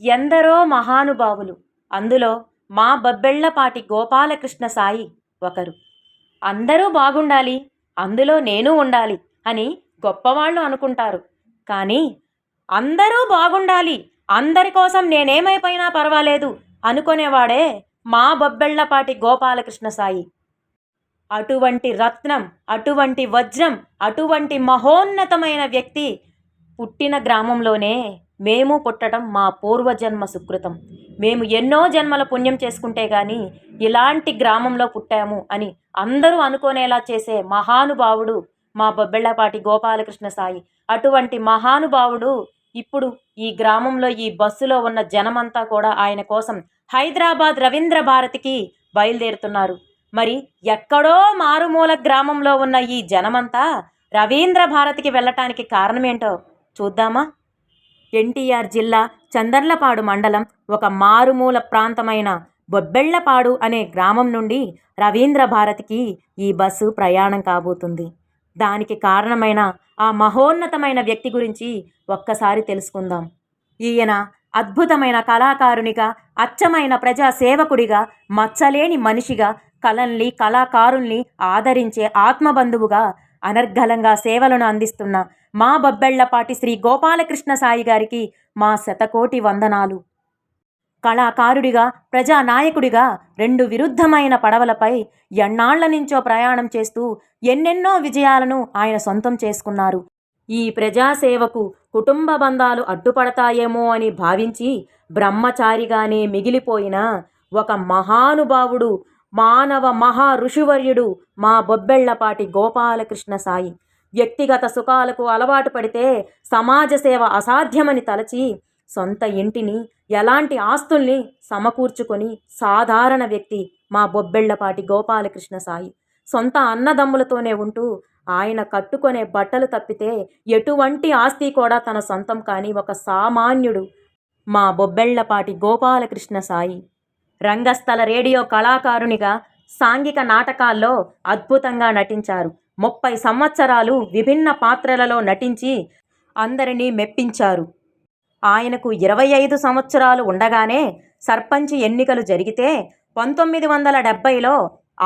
ఎందరో మహానుభావులు. అందులో మా బబ్బెళ్ళపాటి గోపాలకృష్ణ సాయి ఒకరు. అందరూ బాగుండాలి అందులో నేను ఉండాలి అని గొప్పవాళ్ళు అనుకుంటారు. కానీ అందరూ బాగుండాలి అందరి కోసం నేనేమైపోయినా పర్వాలేదు అనుకునేవాడే మా బొబ్బెళ్ళపాటి గోపాలకృష్ణ సాయి. అటువంటి రత్నం అటువంటి వజ్రం అటువంటి మహోన్నతమైన వ్యక్తి పుట్టిన గ్రామంలోనే మేము పుట్టడం మా పూర్వజన్మ సుకృతం. మేము ఎన్నో జన్మల పుణ్యం చేసుకుంటే కానీ ఇలాంటి గ్రామంలో పుట్టాము అని అందరూ అనుకునేలా చేసే మహానుభావుడు మా బొబ్బెళ్ళపాటి గోపాలకృష్ణ సాయి. అటువంటి మహానుభావుడు ఇప్పుడు ఈ గ్రామంలో ఈ బస్సులో ఉన్న జనమంతా కూడా ఆయన కోసం హైదరాబాద్ రవీంద్ర భారతికి బయలుదేరుతున్నారు. మరి ఎక్కడో మారుమూల గ్రామంలో ఉన్న ఈ జనమంతా రవీంద్ర భారతికి వెళ్ళటానికి కారణమేంటో చూద్దామా? ఎన్టీఆర్ జిల్లా చందర్లపాడు మండలం ఒక మారుమూల ప్రాంతమైన బొబ్బెళ్ళపాడు అనే గ్రామం నుండి రవీంద్ర భారతికి ఈ బస్సు ప్రయాణం కాబోతుంది. దానికి కారణమైన ఆ మహోన్నతమైన వ్యక్తి గురించి ఒక్కసారి తెలుసుకుందాం. ఈయన అద్భుతమైన కళాకారునిగా అచ్చమైన ప్రజాసేవకుడిగా మచ్చలేని మనిషిగా కళల్ని కళాకారుల్ని ఆదరించే ఆత్మబంధువుగా అనర్గళంగా సేవలను అందిస్తున్న మా బొబ్బెళ్ళపాటి శ్రీ గోపాలకృష్ణ సాయి గారికి మా శతకోటి వందనాలు. కళాకారుడిగా ప్రజానాయకుడిగా రెండు విరుద్ధమైన పడవలపై ఎన్నాళ్ళ నుంచో ప్రయాణం చేస్తూ ఎన్నెన్నో విజయాలను ఆయన సొంతం చేసుకున్నారు. ఈ ప్రజాసేవకు కుటుంబ బంధాలు అడ్డుపడతాయేమో అని భావించి బ్రహ్మచారిగానే మిగిలిపోయిన ఒక మహానుభావుడు మానవ మహా ఋషివర్యుడు మా బొబ్బెళ్ళపాటి గోపాలకృష్ణ సాయి. వ్యక్తిగత సుఖాలకు అలవాటు పడితే సమాజ సేవ అసాధ్యమని తలచి సొంత ఇంటిని ఎలాంటి ఆస్తుల్ని సమకూర్చుకొని సాధారణ వ్యక్తి మా బొబ్బెళ్ళపాటి గోపాలకృష్ణ సాయి. సొంత అన్నదమ్ములతోనే ఉంటూ ఆయన కట్టుకునే బట్టలు తప్పితే ఎటువంటి ఆస్తి కూడా తన సొంతం కాని ఒక సామాన్యుడు మా బొబ్బెళ్ళపాటి గోపాలకృష్ణ సాయి. రంగస్థల రేడియో కళాకారునిగా సాంఘిక నాటకాల్లో అద్భుతంగా నటించారు. ముప్పై సంవత్సరాలు విభిన్న పాత్రలలో నటించి అందరినీ మెప్పించారు. ఆయనకు ఇరవై ఐదు సంవత్సరాలు ఉండగానే సర్పంచ్ ఎన్నికలు జరిగితే పంతొమ్మిది వందల డెబ్బైలో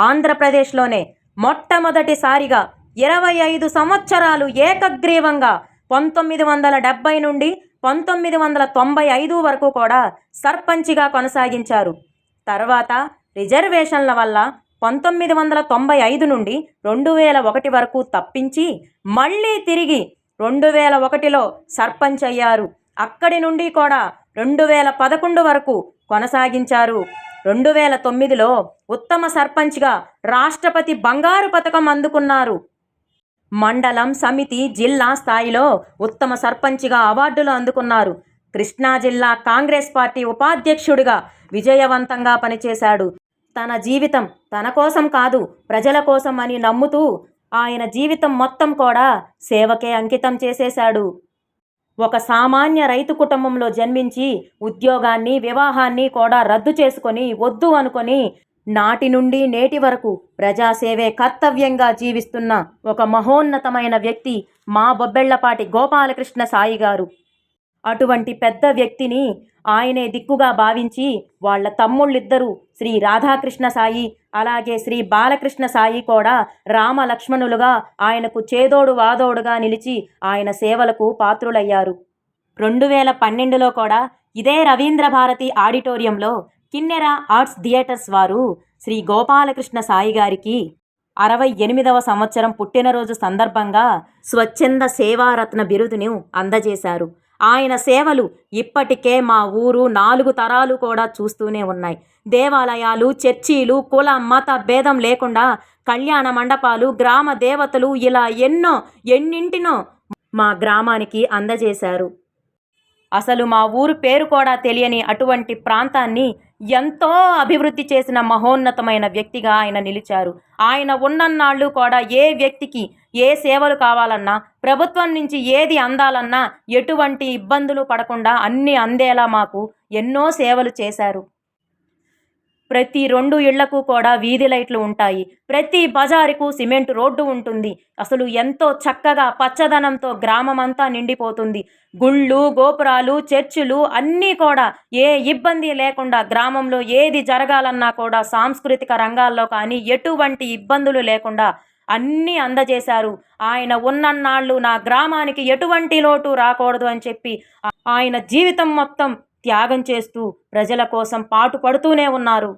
ఆంధ్రప్రదేశ్లోనే మొట్టమొదటిసారిగా ఇరవై ఐదు సంవత్సరాలు ఏకగ్రీవంగా పంతొమ్మిది వందల డెబ్బై నుండి పంతొమ్మిది వందల తొంభై ఐదు వరకు కూడా సర్పంచిగా కొనసాగించారు. తర్వాత రిజర్వేషన్ల వల్ల పంతొమ్మిది వందల తొంభై ఐదు నుండి రెండు వేల ఒకటి వరకు తప్పించి మళ్ళీ తిరిగి రెండు వేల ఒకటిలో సర్పంచ్ అయ్యారు. అక్కడి నుండి కూడా రెండు వేల పదకొండు వరకు కొనసాగించారు. రెండు వేల తొమ్మిదిలో ఉత్తమ సర్పంచ్గా రాష్ట్రపతి బంగారు పథకం అందుకున్నారు. మండలం సమితి జిల్లా స్థాయిలో ఉత్తమ సర్పంచ్గా అవార్డులు అందుకున్నారు. కృష్ణా జిల్లా కాంగ్రెస్ పార్టీ ఉపాధ్యక్షుడిగా విజయవంతంగా పనిచేశాడు. తన జీవితం తన కోసం కాదు ప్రజల కోసం అని నమ్ముతూ ఆయన జీవితం మొత్తం కూడా సేవకే అంకితం చేసేశాడు. ఒక సామాన్య రైతు కుటుంబంలో జన్మించి ఉద్యోగాన్ని వివాహాన్ని కూడా రద్దు చేసుకొని వద్దు అనుకొని నాటి నుండి నేటి వరకు ప్రజాసేవే కర్తవ్యంగా జీవిస్తున్న ఒక మహోన్నతమైన వ్యక్తి మా బొబ్బెళ్ళపాటి గోపాలకృష్ణ సాయి గారు అటువంటి పెద్ద వ్యక్తిని ఆయనే దిక్కుగా భావించి వాళ్ళ తమ్ముళ్ళిద్దరూ శ్రీ రాధాకృష్ణ సాయి అలాగే శ్రీ బాలకృష్ణ సాయి కూడా రామ లక్ష్మణులుగా ఆయనకు చేదోడు వాదోడుగా నిలిచి ఆయన సేవలకు పాత్రులయ్యారు. రెండు వేల పన్నెండులో కూడా ఇదే రవీంద్ర భారతి ఆడిటోరియంలో కిన్నెర ఆర్ట్స్ థియేటర్స్ వారు శ్రీ గోపాలకృష్ణ సాయి గారికి అరవై ఎనిమిదవ సంవత్సరం పుట్టినరోజు సందర్భంగా స్వచ్ఛంద సేవారత్న బిరుదును అందజేశారు. ఆయన సేవలు ఇప్పటికే మా ఊరు నాలుగు తరాలు కూడా చూస్తూనే ఉన్నాయి. దేవాలయాలు చర్చీలు కుల మత భేదం లేకుండా కళ్యాణ మండపాలు గ్రామ దేవతలు ఇలా ఎన్నో ఎన్నింటినో మా గ్రామానికి అందజేశారు. అసలు మా ఊరు పేరు కూడా తెలియని అటువంటి ప్రాంతాన్ని ఎంతో అభివృద్ధి చేసిన మహోన్నతమైన వ్యక్తిగా ఆయన నిలిచారు. ఆయన ఉన్నన్నాళ్ళు కూడా ఏ వ్యక్తికి ఏ సేవలు కావాలన్నా ప్రభుత్వం నుంచి ఏది అందాలన్నా ఎటువంటి ఇబ్బందులు పడకుండా అన్నీ అందేలా మాకు ఎన్నో సేవలు చేశారు. ప్రతి రెండు ఇళ్ళకు కూడా వీధి లైట్లు ఉంటాయి. ప్రతి బజారుకు సిమెంట్ రోడ్డు ఉంటుంది. అసలు ఎంతో చక్కగా పచ్చదనంతో గ్రామం అంతా నిండిపోతుంది. గుళ్ళు గోపురాలు చర్చిలు అన్నీ కూడా ఏ ఇబ్బంది లేకుండా గ్రామంలో ఏది జరగాలన్నా కూడా సాంస్కృతిక రంగాల్లో కానీ ఎటువంటి ఇబ్బందులు లేకుండా అన్నీ అందజేశారు. ఆయన ఉన్నన్నాళ్ళు నా గ్రామానికి ఎటువంటి లోటు రాకూడదు అని చెప్పి ఆయన జీవితం మొత్తం త్యాగం చేస్తూ ప్రజల కోసం పాటు పడుతూనే ఉన్నారు.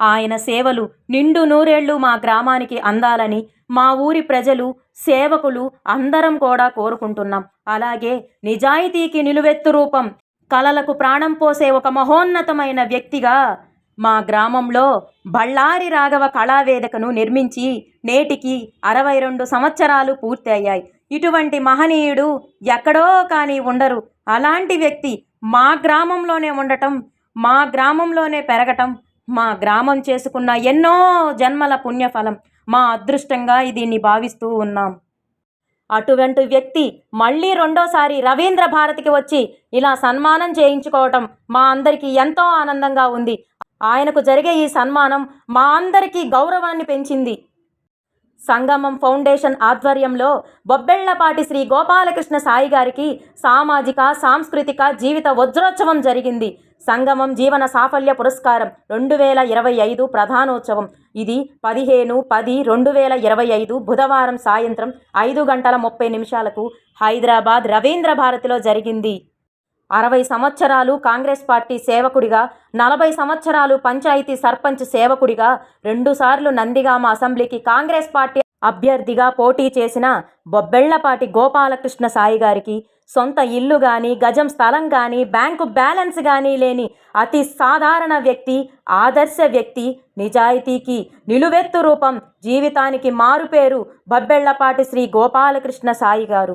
ఆయన సేవలు నిండు నూరేళ్ళు మా గ్రామానికి అందాలని మా ఊరి ప్రజలు సేవకులు అందరం కూడా కోరుకుంటున్నాం. అలాగే నిజాయితీకి నిలువెత్తు రూపం కలలకు ప్రాణం పోసే ఒక మహోన్నతమైన వ్యక్తిగా మా గ్రామంలో బళ్ళారి రాఘవ కళావేదికను నిర్మించి నేటికి అరవై రెండు సంవత్సరాలు పూర్తయ్యాయి. ఇటువంటి మహనీయుడు ఎక్కడో కానీ ఉండరు. అలాంటి వ్యక్తి మా గ్రామంలోనే ఉండటం మా గ్రామంలోనే పెరగటం మా గ్రామం చేసుకున్న ఎన్నో జన్మల పుణ్యఫలం మా అదృష్టంగా దీన్ని భావిస్తూ ఉన్నాం. అటువంటి వ్యక్తి మళ్ళీ రెండోసారి రవీంద్ర భారతికి వచ్చి ఇలా సన్మానం చేయించుకోవటం మా అందరికీ ఎంతో ఆనందంగా ఉంది. ఆయనకు జరిగే ఈ సన్మానం మా అందరికీ గౌరవాన్ని పెంచింది. సంగమం ఫౌండేషన్ ఆధ్వర్యంలో బొబ్బెళ్ళపాటి శ్రీ గోపాలకృష్ణ సాయి గారికి సామాజిక సాంస్కృతిక జీవిత వజ్రోత్సవం జరిగింది. సంగమం జీవన సాఫల్య పురస్కారం రెండు వేల ఇరవై ఐదు ప్రధానోత్సవం. ఇది పదిహేను పది రెండు వేల ఇరవై ఐదు బుధవారం సాయంత్రం ఐదు గంటల ముప్పై నిమిషాలకు హైదరాబాద్ రవీంద్ర భారతిలో జరిగింది. అరవై సంవత్సరాలు కాంగ్రెస్ పార్టీ సేవకుడిగా నలభై సంవత్సరాలు పంచాయతీ సర్పంచ్ సేవకుడిగా రెండుసార్లు నందిగామ అసెంబ్లీకి కాంగ్రెస్ పార్టీ అభ్యర్థిగా పోటీ చేసిన బొబ్బెళ్ళపాటి గోపాలకృష్ణ సాయి గారికి సొంత ఇల్లు కానీ గజం స్థలం కానీ బ్యాంకు బ్యాలెన్స్ కానీ లేని అతి సాధారణ వ్యక్తి ఆదర్శ వ్యక్తి నిజాయితీకి నిలువెత్తు రూపం జీవితానికి మారుపేరు బొబ్బెళ్ళపాటి శ్రీ గోపాలకృష్ణ సాయి గారు.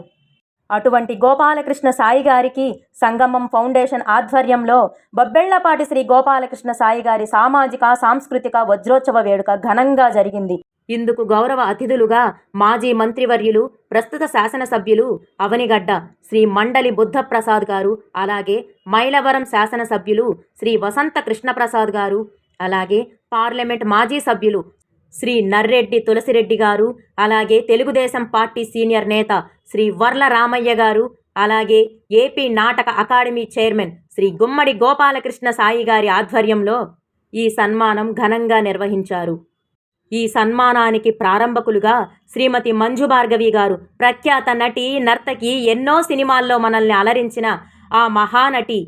అటువంటి గోపాలకృష్ణ సాయి గారికి సంగమం ఫౌండేషన్ ఆధ్వర్యంలో బొబ్బెళ్ళపాటి శ్రీ గోపాలకృష్ణ సాయి గారి సామాజిక సాంస్కృతిక వజ్రోత్సవ వేడుక ఘనంగా జరిగింది. ఇందుకు గౌరవ అతిథులుగా మాజీ మంత్రివర్యులు ప్రస్తుత శాసనసభ్యులు అవనిగడ్డ శ్రీ మండలి బుద్ధప్రసాద్ గారు అలాగే మైలవరం శాసనసభ్యులు శ్రీ వసంత కృష్ణప్రసాద్ గారు అలాగే పార్లమెంట్ మాజీ సభ్యులు శ్రీ నర్రెడ్డి తులసిరెడ్డి గారు అలాగే తెలుగుదేశం పార్టీ సీనియర్ నేత శ్రీ వర్ల రామయ్య గారు అలాగే ఏపీ నాటక అకాడమీ చైర్మన్ శ్రీ గుమ్మడి గోపాలకృష్ణ సాయి గారి ఆధ్వర్యంలో ఈ సన్మానం ఘనంగా నిర్వహించారు. ఈ సన్మానానికి ప్రారంభకులుగా శ్రీమతి మంజు భార్గవి గారు ప్రఖ్యాత నటి నర్తకి ఎన్నో సినిమాల్లో మనల్ని అలరించిన ఆ మహానటి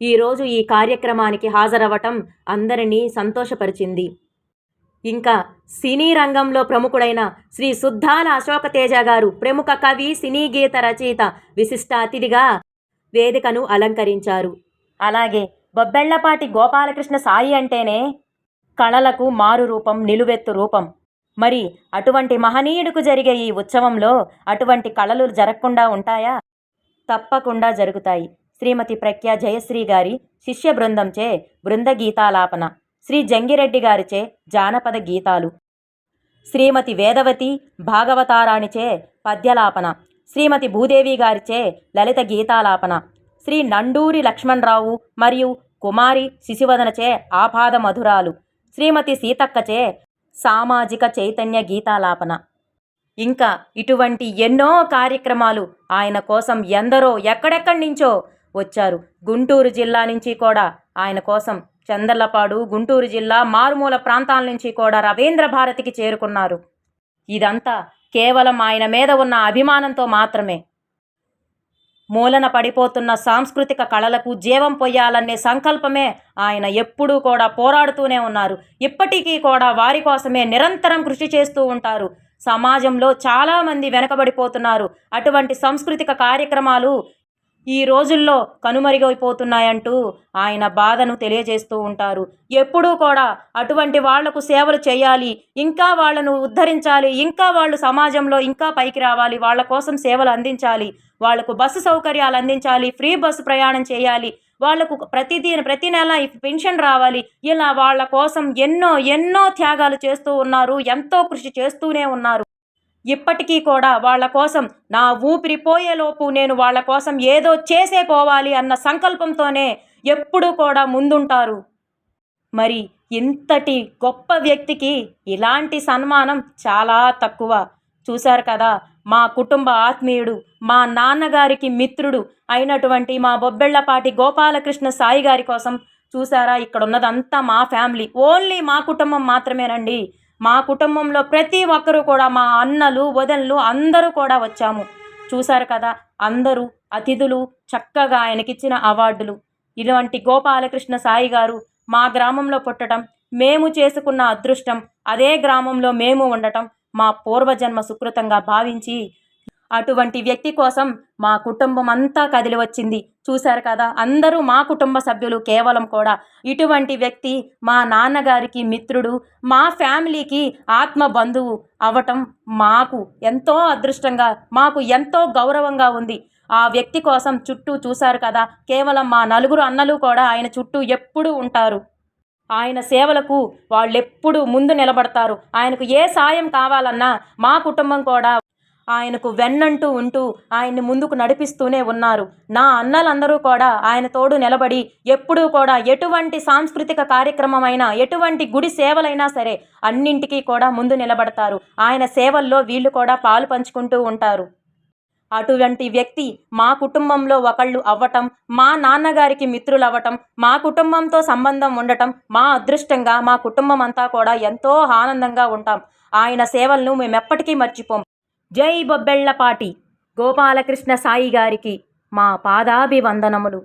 ఈరోజు ఈ కార్యక్రమానికి హాజరవ్వటం అందరినీ సంతోషపరిచింది. ఇంకా సినీ రంగంలో ప్రముఖుడైన శ్రీ సుద్దాల అశోక తేజ గారు ప్రముఖ కవి సినీ గీత రచయిత విశిష్ట అతిథిగా వేదికను అలంకరించారు. అలాగే బొబ్బెళ్ళపాటి గోపాలకృష్ణ సాయి అంటేనే కళలకు మారు రూపం నిలువెత్తు రూపం. మరి అటువంటి మహనీయుడుకు జరిగే ఈ ఉత్సవంలో అటువంటి కళలు జరగకుండా ఉంటాయా? తప్పకుండా జరుగుతాయి. శ్రీమతి ప్రఖ్యా జయశ్రీ గారి శిష్య బృందంచే బృంద గీతాలాపన శ్రీ జంగిరెడ్డి గారిచే జానపద గీతాలు. శ్రీమతి వేదవతి భాగవతారాణిచే పద్యలాపన. శ్రీమతి భూదేవి గారిచే లలిత గీతాలాపన. శ్రీ నండూరి లక్ష్మణరావు మరియు కుమారి శిశువదనచే ఆపాద మధురాలు. శ్రీమతి సీతక్కచే సామాజిక చైతన్య గీతాలాపన. ఇంకా ఇటువంటి ఎన్నో కార్యక్రమాలు ఆయన కోసం ఎందరో ఎక్కడెక్కడి నుంచో వచ్చారు. గుంటూరు జిల్లా నుంచి కూడా ఆయన కోసం చందర్లపాడు గుంటూరు జిల్లా మారుమూల ప్రాంతాల నుంచి కూడా రవీంద్ర భారతికి చేరుకున్నారు. ఇదంతా కేవలం ఆయన మీద ఉన్న అభిమానంతో మాత్రమే. మూలన పడిపోతున్న సాంస్కృతిక కళలకు జీవం పొయ్యాలనే సంకల్పమే ఆయన ఎప్పుడూ కూడా పోరాడుతూనే ఉన్నారు. ఇప్పటికీ కూడా వారి కోసమే నిరంతరం కృషి చేస్తూ ఉంటారు. సమాజంలో చాలామంది వెనకబడిపోతున్నారు. అటువంటి సాంస్కృతిక కార్యక్రమాలు ఈ రోజుల్లో కనుమరుగైపోతున్నాయంటూ ఆయన బాధను తెలియజేస్తూ ఉంటారు. ఎప్పుడూ కూడా అటువంటి వాళ్ళకు సేవలు చేయాలి ఇంకా వాళ్ళను ఉద్ధరించాలి ఇంకా వాళ్ళు సమాజంలో ఇంకా పైకి రావాలి వాళ్ళ కోసం సేవలు అందించాలి వాళ్ళకు బస్సు సౌకర్యాలు అందించాలి ఫ్రీ బస్సు ప్రయాణం చేయాలి వాళ్ళకు ప్రతిదీ ప్రతి నెల పెన్షన్ రావాలి ఇలా వాళ్ళ కోసం ఎన్నో ఎన్నో త్యాగాలు చేస్తూ ఉన్నారు ఎంతో కృషి చేస్తూనే ఉన్నారు. ఇప్పటికీ కూడా వాళ్ళ కోసం నా ఊపిరి పోయేలోపు నేను వాళ్ళ కోసం ఏదో చేసే పోవాలి అన్న సంకల్పంతోనే ఎప్పుడూ కూడా ముందుంటారు. మరి ఇంతటి గొప్ప వ్యక్తికి ఇలాంటి సన్మానం చాలా తక్కువ. చూశారు కదా మా కుటుంబ ఆత్మీయుడు మా నాన్నగారికి మిత్రుడు అయినటువంటి మా బొబ్బెళ్ళపాటి గోపాలకృష్ణ సాయి గారి కోసం చూసారా ఇక్కడ ఉన్నదంతా మా ఫ్యామిలీ. ఓన్లీ మా కుటుంబం మాత్రమేనండి. మా కుటుంబంలో ప్రతి ఒక్కరూ కూడా మా అన్నలు వదనలు అందరూ కూడా వచ్చాము. చూశారు కదా అందరూ అతిథులు చక్కగా ఆయనకిచ్చిన అవార్డులు. ఇలాంటి గోపాలకృష్ణ సాయి గారు మా గ్రామంలో పుట్టడం మేము చేసుకున్న అదృష్టం అదే గ్రామంలో మేము ఉండటం మా పూర్వజన్మ సుకృతంగా భావించి అటువంటి వ్యక్తి కోసం మా కుటుంబం అంతా కదిలి వచ్చింది చూశారు కదా అందరూ మా కుటుంబ సభ్యులు కేవలం కూడా. ఇటువంటి వ్యక్తి మా నాన్నగారికి మిత్రుడు మా ఫ్యామిలీకి ఆత్మ బంధువు అవటం మాకు ఎంతో అదృష్టంగా మాకు ఎంతో గౌరవంగా ఉంది. ఆ వ్యక్తి కోసం చుట్టూ చూశారు కదా కేవలం మా నలుగురు అన్నలు కూడా ఆయన చుట్టూ ఎప్పుడూ ఉంటారు. ఆయన సేవలకు వాళ్ళెప్పుడు ముందు నిలబడతారు. ఆయనకు ఏ సాయం కావాలన్నా మా కుటుంబం కూడా ఆయనకు వెన్నంటూ ఉంటూ ఆయన్ని ముందుకు నడిపిస్తూనే ఉన్నారు. నా అన్నలందరూ కూడా ఆయన తోడు నిలబడి ఎప్పుడూ కూడా ఎటువంటి సాంస్కృతిక కార్యక్రమమైనా ఎటువంటి గుడి సేవలైనా సరే అన్నింటికీ కూడా ముందు నిలబడతారు. ఆయన సేవల్లో వీళ్ళు కూడా పాలు పంచుకుంటూ ఉంటారు. అటువంటి వ్యక్తి మా కుటుంబంలో ఒకళ్ళు అవ్వటం మా నాన్నగారికి మిత్రులు అవ్వటం మా కుటుంబంతో సంబంధం ఉండటం మా అదృష్టంగా మా కుటుంబం అంతా కూడా ఎంతో ఆనందంగా ఉంటాం. ఆయన సేవలను మేము ఎప్పటికీ మర్చిపోం. జై బొబ్బెళ్ళపాటి గోపాలకృష్ణ సాయి గారికి మా పాదాభివందనములు.